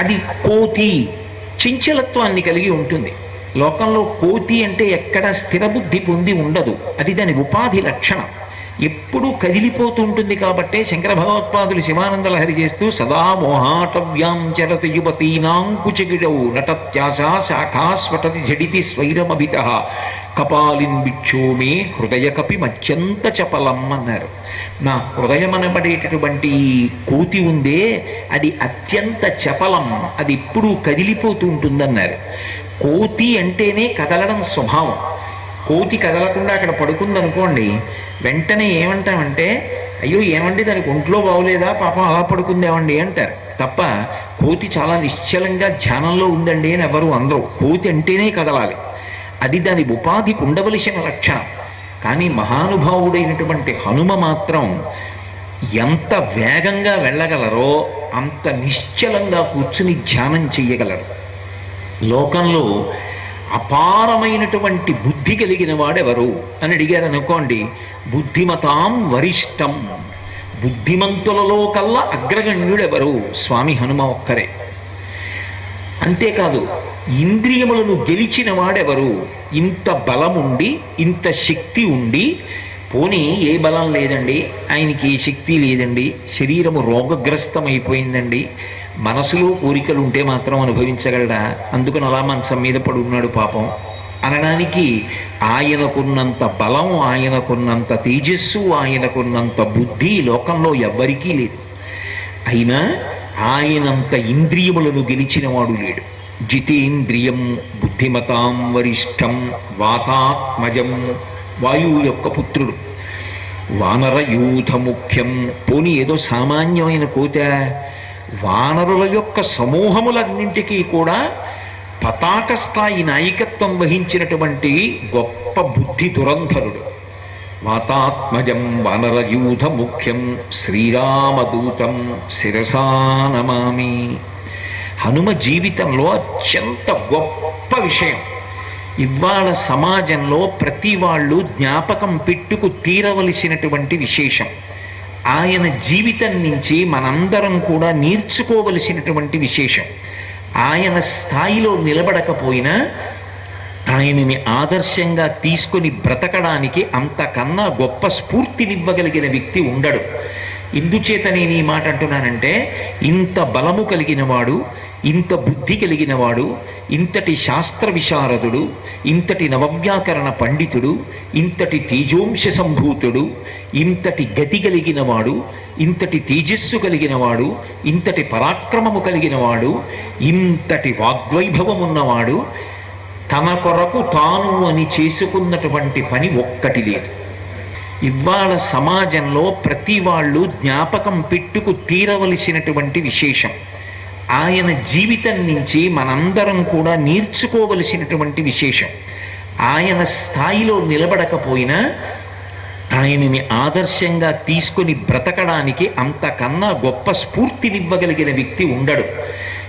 అది కోతి. చంచలత్వాన్ని కలిగి ఉంటుంది. లోకంలో కోతి అంటే ఎక్కడ స్థిరబుద్ధి పొంది ఉండదు. అది దాని ఉపాధి లక్షణం. ఎప్పుడూ కదిలిపోతూ ఉంటుంది కాబట్టే శంకర భగవత్పాదులు శివానంద లహరి చేస్తూ సదా మోహాటవ్యాం చరత యువతీనాంకుచగిడవు నటత్యాశా శాఖాస్వటతి జడితి స్వైరమభిత. కపాలిన్ బిక్షోమే హృదయ కపి మత్యంత చపలం అన్నారు. నా హృదయం అనబడేటటువంటి కోతి ఉందే అది అత్యంత చపలం అది ఎప్పుడూ కదిలిపోతూ ఉంటుందన్నారు కోతి అంటేనే కదలడం స్వభావం. కోతి కదలకుండా అక్కడ పడుకుందనుకోండి వెంటనే ఏమంటామంటే అయ్యో ఏమండి దానికి ఒంట్లో బాగోలేదా? పాపం అలా పడుకుందేమండి? అంటారు. తప్ప కోతి చాలా నిశ్చలంగా ధ్యానంలో ఉందండి అని ఎవరు అందరూ కోతి అంటేనే కదలాలి. అది దాని ఉపాధికి ఉండవలసిన లక్షణం. కానీ మహానుభావుడైనటువంటి హనుమ మాత్రం ఎంత వేగంగా వెళ్ళగలరో అంత నిశ్చలంగా కూర్చుని ధ్యానం చెయ్యగలరు. లోకంలో అపారమైనటువంటి బుద్ధి కలిగిన వాడెవరు? అని అడిగారు అనుకోండి బుద్ధిమతాం వరిష్టం. బుద్ధిమంతులలో కల్లా అగ్రగణ్యుడెవరు? స్వామి హనుమ ఒక్కరే అంతేకాదు ఇంద్రియములను గెలిచిన వాడెవరు? ఇంత బలముండి ఇంత శక్తి ఉండి పోనీ ఏ బలం లేదండి? ఆయనకి ఏ శక్తి లేదండి. శరీరము రోగగ్రస్తమైపోయిందండి. మనసులో కోరికలు ఉంటే మాత్రం అనుభవించగలడా? అందుకని అలా మనసం మీద పడున్నాడు పాపం. అనడానికి ఆయనకున్నంత బలం ఆయనకున్నంత తేజస్సు ఆయనకున్నంత బుద్ధి లోకంలో ఎవ్వరికీ లేదు. అయినా ఆయనంత ఇంద్రియములను గెలిచినవాడు లేడు. జితేంద్రియం బుద్ధిమతాం వరిష్టం వాతాత్మజం వాయువు యొక్క పుత్రుడు. వానరయూథ ముఖ్యం పోనీ ఏదో సామాన్యమైన కోత? వానరుల యొక్క సమూహములన్నింటికీ కూడా పతాక స్థాయి నాయకత్వం వహించినటువంటి గొప్ప బుద్ధి దురంధరుడు. వాతాత్మజం వానరయూథ ముఖ్యం శ్రీరామదూతం శిరసానమామి హనుమ జీవితంలో అత్యంత గొప్ప విషయం. ఇవాళ సమాజంలో ప్రతి వాళ్ళు జ్ఞాపకం పెట్టుకు తీరవలసినటువంటి విశేషం. ఆయన జీవితం నుంచి మనందరం కూడా నేర్చుకోవలసినటువంటి విశేషం. ఆయన స్థాయిలో నిలబడకపోయినా ఆయనని ఆదర్శంగా తీసుకొని బ్రతకడానికి అంతకన్నా గొప్ప స్ఫూర్తినివ్వగలిగిన వ్యక్తి ఉండడు. ఇందుచేత నేను ఈ మాట అంటున్నానంటే ఇంత బలము కలిగిన వాడు ఇంత బుద్ధి కలిగిన వాడు ఇంతటి శాస్త్ర విశారదుడు ఇంతటి నవవ్యాకరణ పండితుడు ఇంతటి తేజోంశ సంభూతుడు ఇంతటి గతి కలిగిన వాడు ఇంతటి తేజస్సు కలిగిన వాడు ఇంతటి పరాక్రమము కలిగిన వాడు ఇంతటి వాగ్వైభవం ఉన్నవాడు తన కొరకు తాను అని చేసుకున్నటువంటి పని ఒక్కటి లేదు. ఇవాళ సమాజంలో ప్రతి వాళ్ళు జ్ఞాపకం పెట్టుకు తీరవలసినటువంటి విశేషం. ఆయన జీవితం నుంచి మనందరం కూడా నేర్చుకోవలసినటువంటి విశేషం. ఆయన స్థాయిలో నిలబడకపోయినా ఆయనని ఆదర్శంగా తీసుకొని బ్రతకడానికి అంతకన్నా గొప్ప స్ఫూర్తినివ్వగలిగిన వ్యక్తి ఉండడు.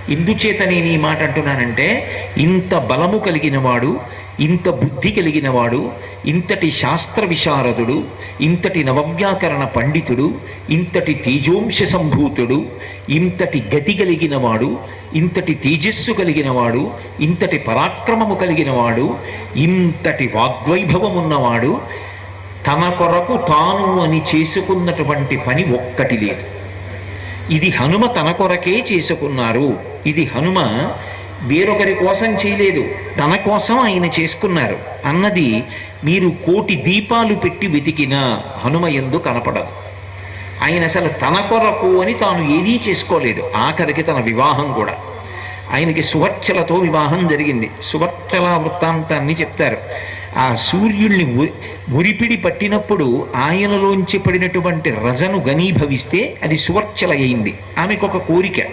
ఇందుచేత నేను ఈ మాట అంటున్నానంటే ఇంత బలము కలిగిన వాడు ఇంత బుద్ధి కలిగిన వాడు ఇంతటి శాస్త్ర విశారదుడు ఇంతటి నవవ్యాకరణ పండితుడు ఇంతటి తేజోంశ సంభూతుడు ఇంతటి గతి కలిగిన వాడు ఇంతటి తేజస్సు కలిగిన వాడు ఇంతటి పరాక్రమము కలిగిన వాడు ఇంతటి వాగ్వైభవం ఉన్నవాడు తన కొరకు తాను అని చేసుకున్నటువంటి పని ఒక్కటి లేదు. ఇది హనుమ తన కొరకే చేసుకున్నారు. ఇది హనుమ వేరొకరి కోసం చేయలేదు. తన కోసం ఆయన చేసుకున్నారు. అన్నది మీరు కోటి దీపాలు పెట్టి వెతికిన హనుమ ఎందు కనపడదు. ఆయన అసలు తన కొరకు అని తాను ఏదీ చేసుకోలేదు. ఆఖరికి తన వివాహం కూడా. ఆయనకి సువర్చలతో వివాహం జరిగింది. సువర్చల వృత్తాంతాన్ని చెప్తారు. ఆ సూర్యుల్ని ఉరిపిడి పట్టినప్పుడు ఆయనలోంచి పడినటువంటి రజను గనీభవిస్తే అది సువర్చలయ్యింది ఆమెకు ఒక కోరిక.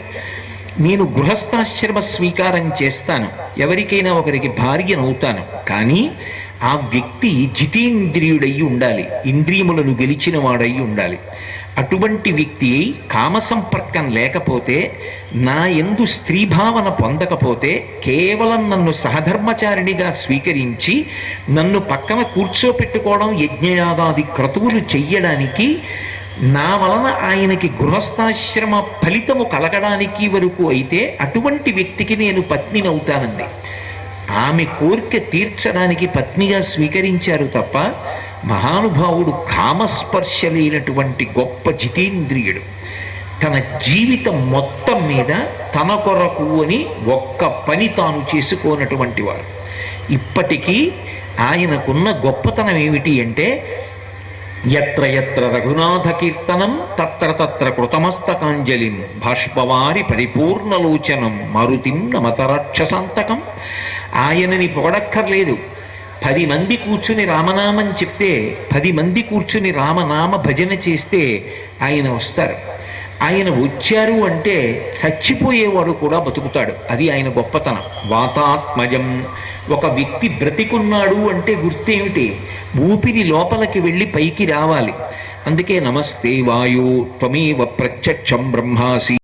నేను గృహస్థాశ్రమ స్వీకారం చేస్తాను. ఎవరికైనా ఒకరికి భార్యనవుతాను. కానీ ఆ వ్యక్తి జితేంద్రియుడై ఉండాలి ఇంద్రియములను గెలిచిన వాడై ఉండాలి. అటువంటి వ్యక్తి కామ సంపర్కం లేకపోతే నా ఎందు స్త్రీభావన పొందకపోతే కేవలం నన్ను సహధర్మచారిణిగా స్వీకరించి నన్ను పక్కన కూర్చోపెట్టుకోవడం యజ్ఞయాగాది క్రతువులు చెయ్యడానికి నా వలన ఆయనకి గృహస్థాశ్రమ ఫలితము కలగడానికి వరకు అయితే అటువంటి వ్యక్తికి నేను పత్నినవుతానంది ఆమె కోరిక తీర్చడానికి పత్నిగా స్వీకరించారు తప్ప మహానుభావుడు కామస్పర్శ లేనటువంటి గొప్ప జితేంద్రియుడు. తన జీవితం మొత్తం మీద తన కొరకు అని ఒక్క పని తాను చేసుకోనటువంటి వారు ఇప్పటికీ ఆయనకున్న గొప్పతనం ఏమిటి అంటే ఎత్ర ఎత్ర రఘునాథ కీర్తనం తత్ర తత్ర కృతమస్తకాంజలిం భాష్పవారి పరిపూర్ణలోచనం మరుతిం నమతరాక్షసాంతకం ఆయనని పొగడక్కర్లేదు. పది మంది కూర్చుని రామనామం చెప్తే పది మంది కూర్చుని రామనామ భజన చేస్తే ఆయన వస్తారు. ఆయన వచ్చారు అంటే చచ్చిపోయేవాడు కూడా బతుకుతాడు. అది ఆయన గొప్పతనం. వాతాత్మజం. ఒక వ్యక్తి బ్రతికున్నాడు అంటే గుర్తేమిటి? ఊపిరి లోపలికి వెళ్ళి పైకి రావాలి. అందుకే నమస్తే వాయు త్వమేవ ప్రత్యక్షం బ్రహ్మాసి.